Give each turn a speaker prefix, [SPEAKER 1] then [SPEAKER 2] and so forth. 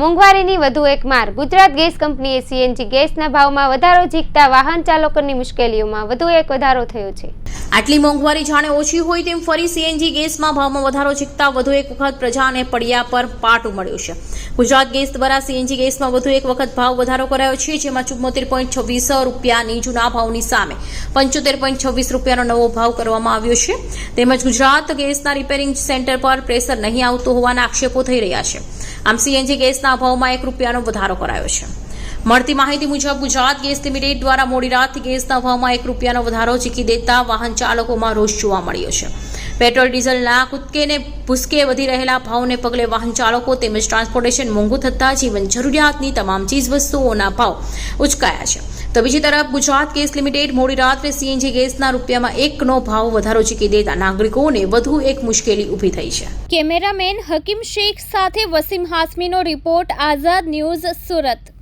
[SPEAKER 1] મોંઘવારીની વધુ એક માર. ગુજરાત ગેસ કંપનીએ સીએનજી ગેસના ભાવમાં વધારો ઝીકતા વાહન ચાલકોની મુશ્કેલીઓમાં વધુ એક વધારો થયો છે.
[SPEAKER 2] આટલી મોંઘવારી જાણે ઓછી હોય તેમ ફરી સીએનજી ગેસમાં ભાવમાં વધારો જીકતા વધુ એક વખત પ્રજાને પડ્યા પર પાટું મળ્યું છે. ગુજરાત ગેસ દ્વારા સીએનજી ગેસમાં વધુ એક વખત ભાવ વધારો કરાયો છે, જેમાં ચુમ્મોતેર પોઈન્ટ છવ્વીસ રૂપિયાની જૂના ભાવની સામે પંચોતેર પોઈન્ટ છવ્વીસ રૂપિયાનો નવો ભાવ કરવામાં આવ્યો છે. તેમજ ગુજરાત ગેસના રિપેરિંગ સેન્ટર પર પ્રેશર નહીં આવતું હોવાના આક્ષેપો થઈ રહ્યા છે. આમ સીએનજી ગેસના ભાવમાં એક રૂપિયાનો વધારો કરાયો છે. મળતી માહિતી મુજબ ગુજરાત ગેસ લિમિટેડ દ્વારા મોડી રાતથી ગેસના ભાવમાં એક રૂપિયાનો વધારો ચીકી દેતા વાહન ચાલકોમાં રોષ જોવા મળ્યો છે. પેટ્રોલ, ડીઝલના કૂદકેને ભૂસકે વધી રહેલા ભાવને પગલે વાહન ચાલકો તેમજ ટ્રાન્સપોર્ટેશન મોંઘું થતાં જીવન જરૂરિયાતની તમામ ચીજવસ્તુઓના ભાવ ઉચકાયા છે. તો બીજી તરફ ગુજરાત ગેસ લિમિટેડ મોડી રાત્રે સીએનજી ગેસના રૂપિયામાં એકનો ભાવ વધારો ચીકી દેતા નાગરિકોને વધુ એક મુશ્કેલી ઊભી થઈ છે.
[SPEAKER 3] કેમેરામેન હકીમ શેખ સાથે વસીમ હાસમીનો રિપોર્ટ, આઝાદ ન્યૂઝ સુરત.